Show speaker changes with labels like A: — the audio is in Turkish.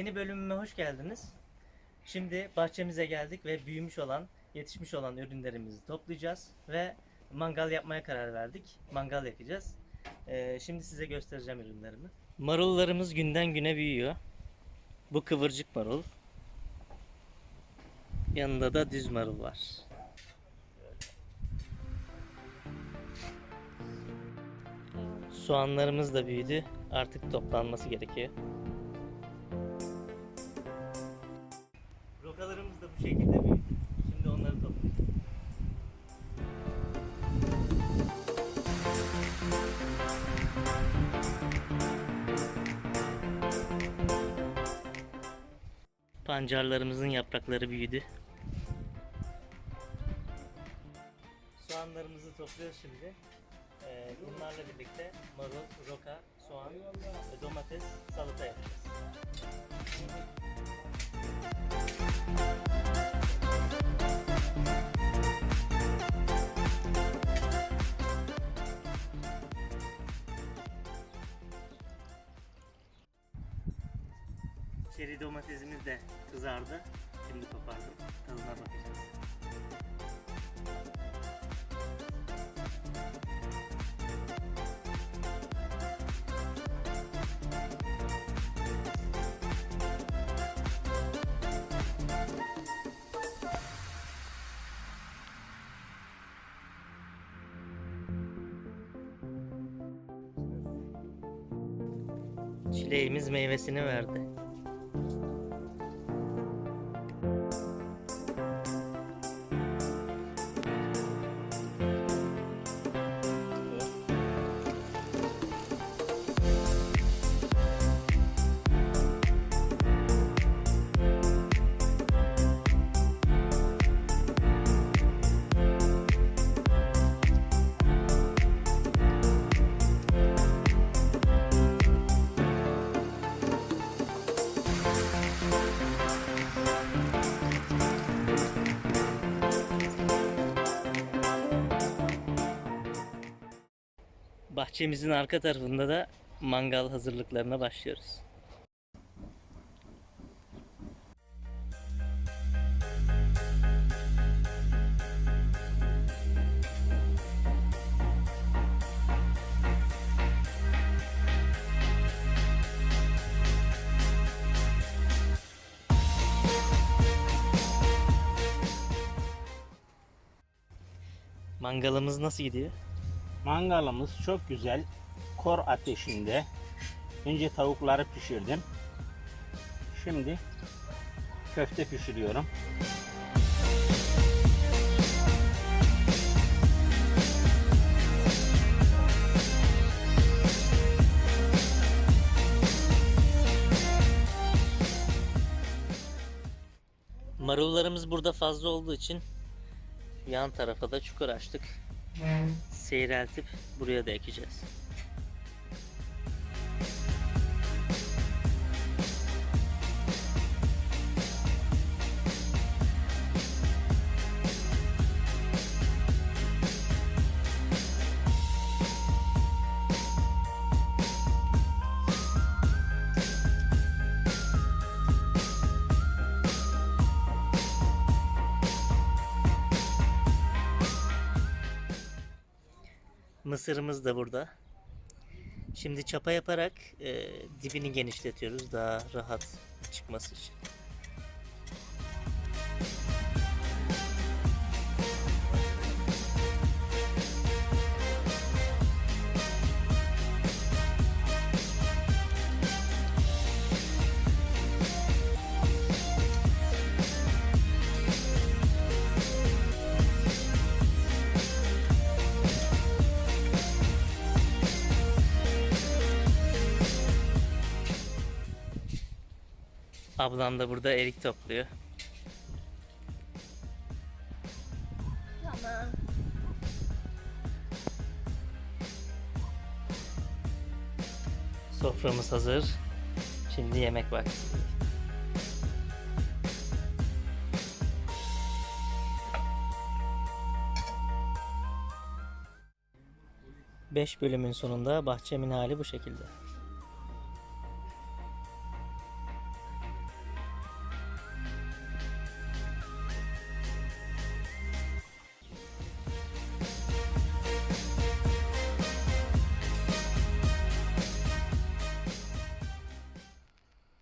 A: Yeni bölümüme hoş geldiniz. Şimdi bahçemize geldik ve büyümüş olan, yetişmiş olan ürünlerimizi toplayacağız ve mangal yapmaya karar verdik. Mangal yakacağız. Ee, şimdi size göstereceğim ürünlerimi. Marullarımız günden güne büyüyor. Bu kıvırcık marul. Yanında da düz marul var. Soğanlarımız da büyüdü. Artık toplanması gerekiyor. Şekilde büyüdü. Şimdi onları toplayacağız. Pancarlarımızın yaprakları büyüdü. Soğanlarımızı topluyoruz şimdi. Ee, bunlarla birlikte marul, roka, soğan, ve domates, salata yapacağız. Çeri domatesimiz de kızardı. Şimdi kopardım. Tadına bakacağız. Çileğimiz meyvesini verdi. Bahçemizin arka tarafında da mangal hazırlıklarına başlıyoruz. Mangalımız nasıl gidiyor?
B: Mangalımız çok güzel. Kor ateşinde. Önce tavukları pişirdim. Şimdi köfte pişiriyorum.
A: Marullarımız burada fazla olduğu için yan tarafa da çukur açtık. Seyreltip buraya da ekeceğiz. Mısırımız da burada. Şimdi çapa yaparak e, dibini genişletiyoruz daha rahat çıkması için. Ablam da burada erik topluyor.
C: Tamam.
A: Soframız hazır. Şimdi yemek vakti. Beş bölümün sonunda bahçemin hali bu şekilde.